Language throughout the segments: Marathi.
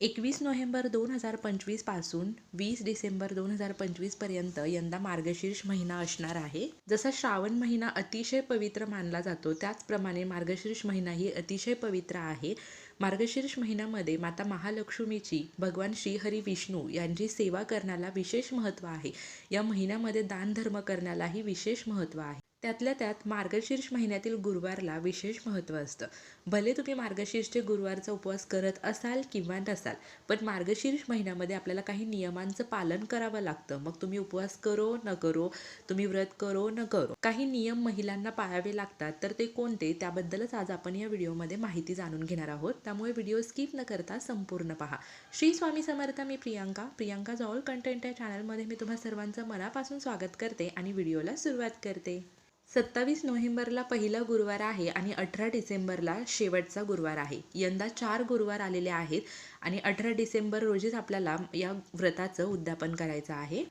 एकवीस नोव्हेंबर दोन हजार पंचवीसपासून वीस डिसेंबर दोन हजार पंचवीसपर्यंत यंदा मार्गशीर्ष महिना असणार आहे. जसा श्रावण महिना अतिशय पवित्र मानला जातो त्याचप्रमाणे मार्गशीर्ष महिनाही अतिशय पवित्र आहे. मार्गशीर्ष महिन्यामध्ये माता महालक्ष्मीची भगवान श्रीहरी विष्णू यांची सेवा करण्याला विशेष महत्त्व आहे. या महिन्यामध्ये दानधर्म करण्यालाही विशेष महत्त्व आहे. त्यातल्या त्यात मार्गशीर्ष महिन्यातील गुरुवारला विशेष महत्त्व असतं. भले तुम्ही मार्गशीर्षचे गुरुवारचा उपवास करत असाल किंवा नसाल पण मार्गशीर्ष महिन्यामध्ये आपल्याला काही नियमांचं पालन करावं लागतं. मग तुम्ही उपवास करो न करो तुम्ही व्रत करो न करो. काही नियम महिलांना पाळावे लागतात तर ते कोणते? त्याबद्दलच आज आपण या व्हिडिओमध्ये माहिती जाणून घेणार आहोत. त्यामुळे व्हिडिओ स्किप न करता संपूर्ण पहा. श्री स्वामी समर्थ मी प्रियांका. प्रियांका ऑल कंटेंट या चॅनलमध्ये मी तुम्हा सर्वांचं मनापासून स्वागत करते आणि व्हिडिओला सुरुवात करते. सत्तावीस नोव्हेंबरला पहिला गुरुवार आहे आणि अठरा डिसेंबरला शेवटचा गुरुवार आहे. यंदा चार गुरुवार आलेले आहेत आणि अठरा डिसेंबर रोजीच आपल्याला या व्रताचं उद्यापन करायचं आहे.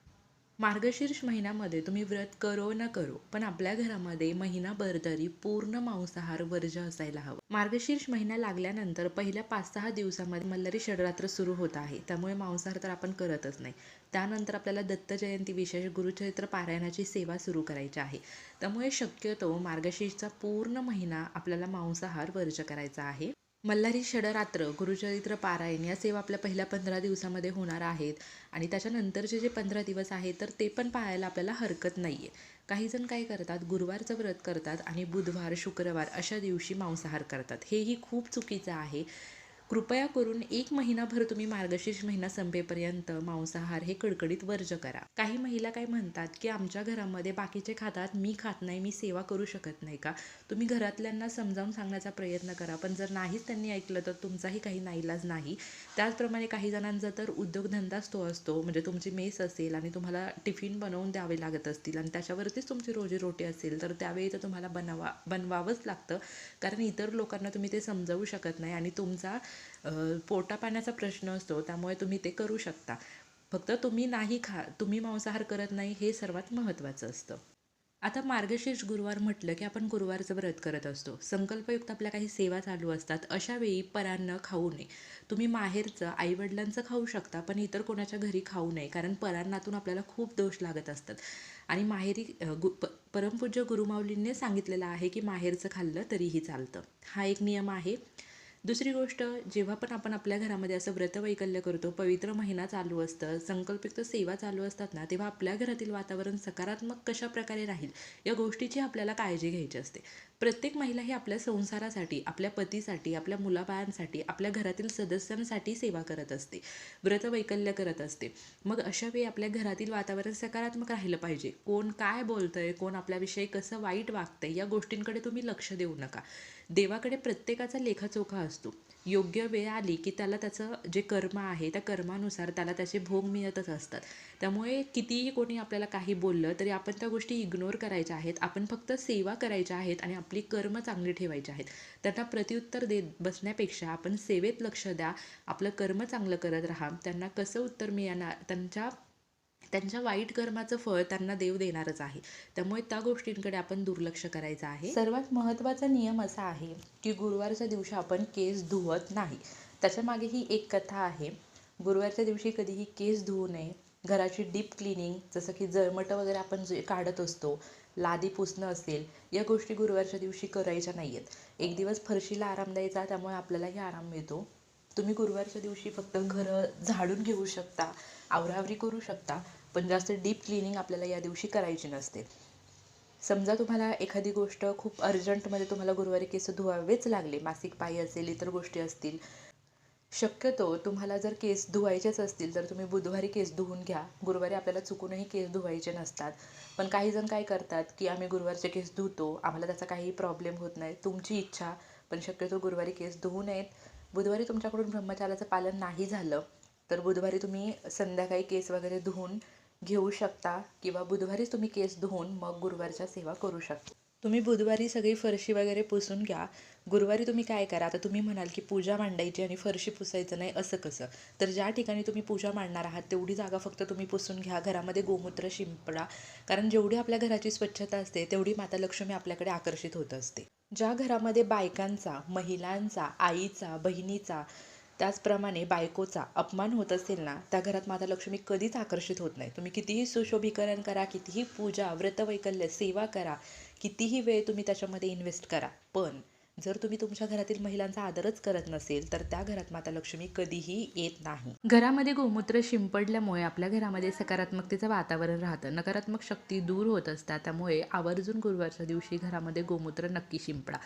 मार्गशीर्ष महिन्यामध्ये तुम्ही व्रत करो न करो पण आपल्या घरामध्ये महिनाभर तरी पूर्ण मांसाहार वर्ज असायला हवं. मार्गशीर्ष महिना लागल्यानंतर पहिल्या पाच सहा दिवसामध्ये मल्हारी षडरात्र सुरू होत आहे. त्यामुळे मांसाहार तर आपण करतच नाही. त्यानंतर आपल्याला दत्त जयंती विशेष गुरुचरित्र पारायणाची सेवा सुरू करायची आहे. त्यामुळे शक्यतो मार्गशीर्षचा पूर्ण महिना आपल्याला मांसाहार वर्ज करायचा आहे. मल्हारी षडरात्र गुरुचरित्र पारायण या सेवा आपल्या पहिल्या पंधरा दिवसामध्ये होणार आहेत. आणि त्याच्यानंतरचे जे पंधरा दिवस आहेत तर ते पण पाळायला आपल्याला हरकत नाही आहे काही जण काय करतात गुरुवारचं व्रत करतात आणि बुधवार शुक्रवार अशा दिवशी मांसाहार करतात. हेही खूप चुकीचं आहे. कृपया करून एक महिनाभर तुम्ही मार्गशीर्ष महिना संपेपर्यंत मांसाहार हे कडकडीत वर्ज करा. काही महिला काय म्हणतात की आमच्या घरामध्ये बाकीचे खातात मी खात नाही मी सेवा करू शकत नाही का? तुम्ही घरातल्यांना समजावून सांगण्याचा प्रयत्न करा. पण जर नाहीच त्यांनी ऐकलं तर तुमचाही काही नाईलाज नाही. त्याचप्रमाणे काही जणांचा तर उद्योगधंदाच तो असतो. म्हणजे तुमची मेस असेल आणि तुम्हाला टिफिन बनवून द्यावे लागत असतील आणि त्याच्यावरतीच तुमची रोजीरोटी असेल तर त्यावेळी तर तुम्हाला बनवा बनवावंच लागतं. कारण इतर लोकांना तुम्ही ते समजावू शकत नाही आणि तुमचा पोटापाण्याचा प्रश्न असतो त्यामुळे तुम्ही ते करू शकता. फक्त तुम्ही नाही खा तुम्ही मांसाहार करत नाही हे सर्वात महत्त्वाचं असतं. आता मार्गशीर्ष गुरुवार म्हटलं की आपण गुरुवारचं व्रत करत असतो. संकल्पयुक्त आपल्या काही सेवा चालू असतात अशा वेळी परान्न खाऊ नये. तुम्ही माहेरचं आईवडिलांचं खाऊ शकता पण इतर कोणाच्या घरी खाऊ नये कारण परान्नातून आपल्याला खूप दोष लागत असतात. आणि माहेरी गु प परमपूज्य गुरुमाऊलींनी सांगितलेलं आहे की माहेरचं खाल्लं तरीही चालतं. हा एक नियम आहे. दुसरी गोष्ट जेव्हा पण आपण आपल्या घरामध्ये असं व्रतवैकल्य करतो पवित्र महिना चालू असतं संकल्पयुक्त सेवा चालू असतात ना तेव्हा आपल्या घरातील वातावरण सकारात्मक कशा प्रकारे राहील या गोष्टीची आपल्याला काळजी घ्यायची असते. प्रत्येक महिला ही आपल्या संसारासाठी आपल्या पतीसाठी आपल्या मुलाबाळांसाठी आपल्या घरातील सदस्यांसाठी सेवा करत असते. व्रतवैकल्य करत असते. मग अशा वेळी आपल्या घरातील वातावरण सकारात्मक राहिलं पाहिजे. कोण काय बोलतंय कोण आपल्याविषयी कसं वाईट वागतंय या गोष्टींकडे तुम्ही लक्ष देऊ नका. देवाकडे प्रत्येकाचा लेखाचोखा असतो. योग्य वेळ आली की त्याला त्याचं जे कर्म आहे त्या कर्मानुसार त्याला त्याचे भोग मिळतच असतात. त्यामुळे कितीही कोणी आपल्याला काही बोललं तरी आपण त्या गोष्टी इग्नोर करायच्या आहेत. आपण फक्त सेवा करायच्या आहेत आणि आपली कर्म चांगली ठेवायची आहेत. त्यांना प्रत्युत्तर देत बसण्यापेक्षा आपण सेवेत लक्ष द्या. आपलं कर्म चांगलं करत राहा. त्यांना कसं उत्तर मिळणार? त्यांच्या त्यांच्या वाईट कर्माचं फळ त्यांना देव देणारच आहे. त्यामुळे त्या गोष्टींकडे आपण दुर्लक्ष करायचं आहे. सर्वात महत्त्वाचा नियम असा आहे की गुरुवारच्या दिवशी आपण केस धुवत नाही. त्याच्यामागे ही एक कथा आहे. गुरुवारच्या दिवशी कधीही केस धुवू नये. घराची डीप क्लिनिंग जसं की जळमटं वगैरे आपण जे काढत असतो लादी पुसणं असेल या गोष्टी गुरुवारच्या दिवशी करायच्या नाही आहेत एक दिवस फरशीला आराम द्यायचा त्यामुळे आपल्यालाही आराम मिळतो. तुम्ही गुरुवारच्या दिवशी फक्त घरं झाडून घेऊ शकता. आवरावरी करू शकता पण जास्त डीप क्लिनिंग आपल्याला या दिवशी करायची नसते. समजा तुम्हाला एखादी गोष्ट खूप अर्जंटमध्ये तुम्हाला गुरुवारी केस धुवावेच लागले मासिक पायी असेल इतर गोष्टी असतील शक्यतो तुम्हाला जर केस धुवायचेच असतील तर तुम्ही बुधवारी केस धुवून घ्या. गुरुवारी आपल्याला चुकूनही केस धुवायचे नसतात. पण काही जण काय करतात की आम्ही गुरुवारचे केस धुतो आम्हाला त्याचा काही प्रॉब्लेम होत नाही तुमची इच्छा पण शक्यतो गुरुवारी केस धुवू नयेत. बुधवारी तुमच्याकडून ब्रह्मचाराचं पालन नाही झालं तर बुधवारी तुम्ही संध्याकाळी केस वगैरे धुवून घेऊ शकता किंवा बुधवारीच तुम्ही केस धुवून मग गुरुवारच्या सेवा करू शकता. तुम्ही बुधवारी सगळी फरशी वगैरे पुसून घ्या. गुरुवारी तुम्ही काय करा? आता तुम्ही म्हणाल की पूजा मांडायची आणि फरशी पुसायचं नाही असं कसं? तर ज्या ठिकाणी तुम्ही पूजा मांडणार आहात तेवढी जागा फक्त तुम्ही पुसून घ्या. घरामध्ये गोमूत्र शिंपडा. कारण जेवढी आपल्या घराची स्वच्छता असते तेवढी माता लक्ष्मी आपल्याकडे आकर्षित होत असते. ज्या घरामध्ये बायकांचा महिलांचा आईचा बहिणीचा त्याचप्रमाणे बायकोचा अपमान होत असेल ना त्या घरात माता लक्ष्मी कधीच आकर्षित होत नाही. तुम्ही कितीही सुशोभीकरण करा कितीही पूजा व्रतवैकल्य सेवा करा कितीही वेळ तुम्ही त्याच्यामध्ये इन्व्हेस्ट करा. पण जर तुम्ही तुमच्या घरातील महिलांचा आदरच करत नसेल तर त्या घरात माता लक्ष्मी कधीही येत नाही. घरामध्ये गोमूत्र शिंपडल्यामुळे आपल्या घरामध्ये सकारात्मकतेचं वातावरण राहतं. नकारात्मक शक्ती दूर होत असतात त्यामुळे आवर्जून गुरुवारच्या दिवशी घरामध्ये गोमूत्र नक्की शिंपडा.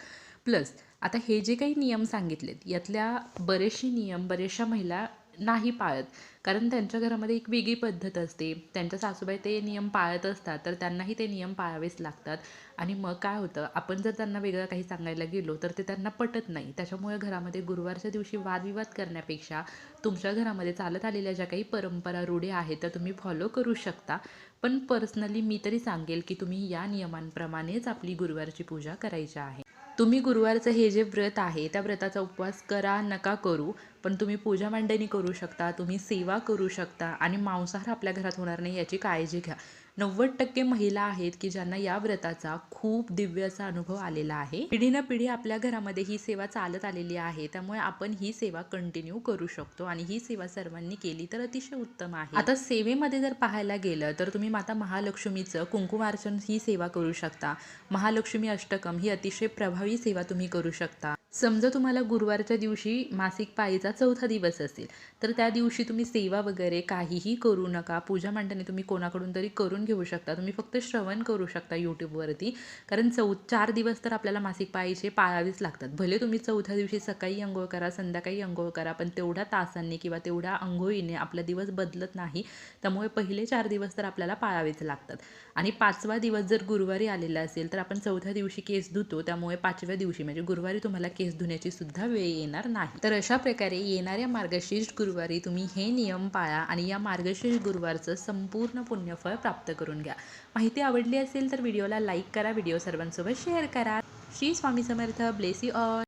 प्लस आता हे जे काही नियम सांगितलेत यातल्या बरेचसे नियम बऱ्याचशा महिला नाही पाळत. कारण त्यांच्या घरामध्ये एक वेगळी पद्धत असते. त्यांच्या सासूबाई ते नियम पाळत असतात तर त्यांनाही ते नियम पाळावेच लागतात. आणि मग काय होतं आपण जर त्यांना वेगळं काही सांगायला गेलो तर ते त्यांना पटत नाही. त्याच्यामुळे घरामध्ये गुरुवारच्या दिवशी वादविवाद करण्यापेक्षा तुमच्या घरामध्ये चालत आलेल्या ज्या काही परंपरा रूढी आहेत त्या तुम्ही फॉलो करू शकता. पण पर्सनली मी तरी सांगेल की तुम्ही या नियमांप्रमाणेच आपली गुरुवारची पूजा करायची आहे. तुम्ही गुरुवारचं हे जे व्रत आहे त्या व्रताचा उपवास करा नका करू. पण तुम्ही पूजा मांडणी करू शकता तुम्ही सेवा करू शकता आणि मांसाहार आपल्या घरात होणार नाही याची काळजी घ्या. नव्वद टक्के महिला आहेत की ज्यांना या व्रताचा खूप दिव्य असा अनुभव आलेला आहे. पिढी न पिढी आपल्या घरामध्ये ही सेवा चालत आलेली आहे त्यामुळे आपण ही सेवा कंटिन्यू करू शकतो आणि ही सेवा सर्वांनी केली तर अतिशय उत्तम आहे. आता सेवेमध्ये जर पाहायला गेलं तर तुम्ही माता महालक्ष्मीचं कुंकुमार्चन ही सेवा करू शकता. महालक्ष्मी अष्टकम ही अतिशय प्रभावी सेवा तुम्ही करू शकता. समजा तुम्हाला गुरुवारच्या दिवशी मासिक पाळीचा चौथा दिवस असेल तर त्या दिवशी तुम्ही सेवा वगैरे काहीही करू नका. पूजा मांडणी तुम्ही कोणाकडून तरी करून घेऊ शकता. तुम्ही फक्त श्रवण करू शकता यूट्यूबवरती कारण चौ चार दिवस तर आपल्याला मासिक पाळीचे पाळावेच लागतात. भले तुम्ही चौथ्या दिवशी सकाळी अंघोळ करा संध्याकाळी अंघोळ करा पण तेवढ्या तासांनी किंवा तेवढ्या अंघोळीने आपला दिवस बदलत नाही. त्यामुळे पहिले चार दिवस तर आपल्याला पाळावेच लागतात. आणि पाचवा दिवस जर गुरुवारी आलेला असेल तर आपण चौथ्या दिवशी केस धुतो. त्यामुळे पाचव्या दिवशी म्हणजे गुरुवारी तुम्हाला केस धुण्याची सुद्धा वेळ येणार नाही. तर अशा प्रकारे येणाऱ्या मार्गशीर्ष गुरुवारी तुम्ही हे नियम पाळा आणि या मार्गशीर्ष गुरुवारचं संपूर्ण पुण्यफळ प्राप्त करून घ्या. माहिती आवडली असेल तर व्हिडिओला लाईक करा व्हिडिओ सर्वांसोबत शेअर करा. श्री स्वामी समर्थ. Blessed all.